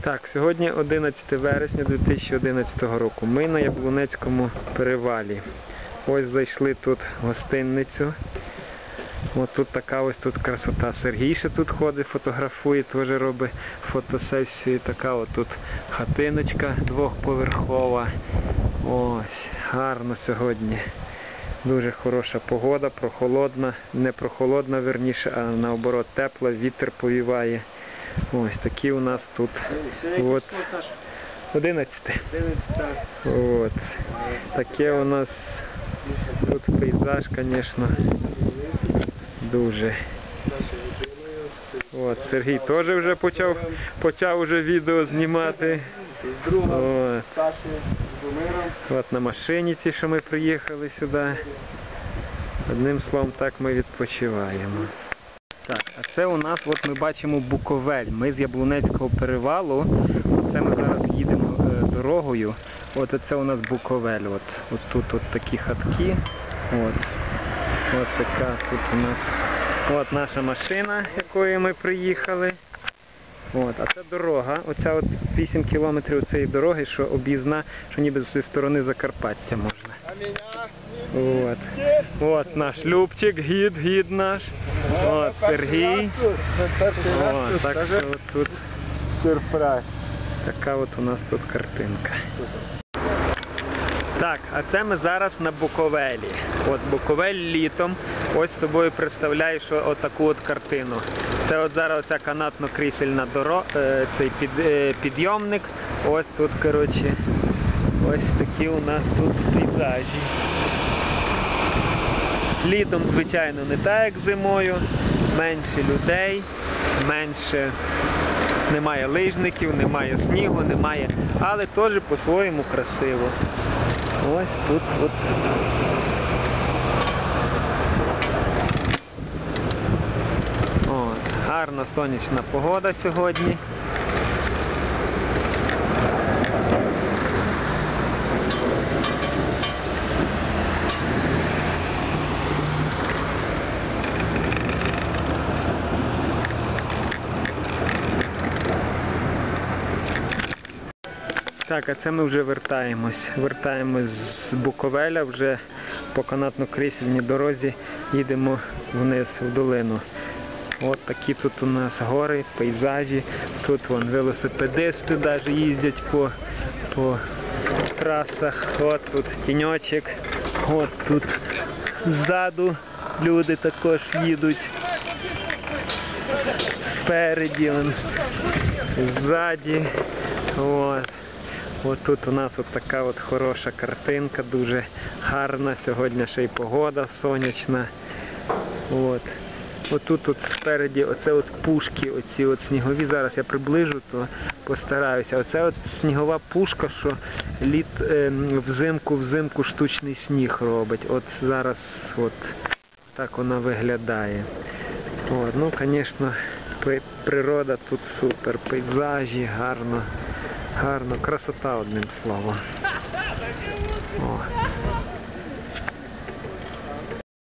Так, сьогодні 11 вересня 2011 року. Ми на Яблунецькому перевалі. Ось зайшли тут гостинницю. Ось тут така ось тут красота. Сергій ще тут ходить, фотографує, теж робить фотосесію. Така от тут хатиночка двохповерхова. Ось, гарно сьогодні. Дуже хороша погода, прохолодна, не прохолодна, верніше, а наоборот тепла, вітер повіває. Ось такі у нас тут. От. 11. От. Таке у нас тут пейзаж, звісно, дуже. От, Сергій теж вже почав, почав вже відео знімати. От. От на машині ті, що ми приїхали сюди. Одним словом, так ми відпочиваємо. Так, а це у нас, от ми бачимо Буковель. Ми з Яблунецького перевалу. Це ми зараз їдемо е, дорогою. От це у нас Буковель. От, от тут от такі хатки. От. От така тут у нас. От наша машина, якою ми приїхали. От, а це дорога. Оця от 8 кілометрів цієї дороги, що об'їзна, що ніби зі сторони Закарпаття можна. От. От наш Любчик, гід, гід наш. От Сергій. О, так що от тут сюрприз. така от у нас тут картинка. Так, а це ми зараз на Буковелі. От Буковель літом ось собою представляє, що отаку от картину. Це от зараз оця канатно-крісельна дорога, цей під, е, підйомник. Ось тут, коротше, ось такі у нас тут пейзажі. Літом, звичайно, не так, як зимою. Менше людей, менше немає лижників, немає снігу, немає, але теж по-своєму красиво. Ось тут от. Гарна сонячна погода сьогодні. Так, а це ми вже вертаємось. Вертаємось з Буковеля вже по канатно-крісельній дорозі їдемо вниз в долину. От такі тут у нас гори, пейзажі. Тут вон велосипедисти навіть їздять по, по трасах. От тут тіньочок. От тут ззаду люди також їдуть. Спереді, вон, ззаді. От. От тут у нас от така от хороша картинка, дуже гарна. Сьогодні ще й погода сонячна. От. Отут от спереді оце от пушки, оці от снігові. Зараз я приближу, то постараюся. Оце от снігова пушка, що літ е, взимку взимку штучний сніг робить. От зараз от так вона виглядає. От, ну, звісно, природа тут супер, пейзажі, гарно. Гарно, красота одним словом. О.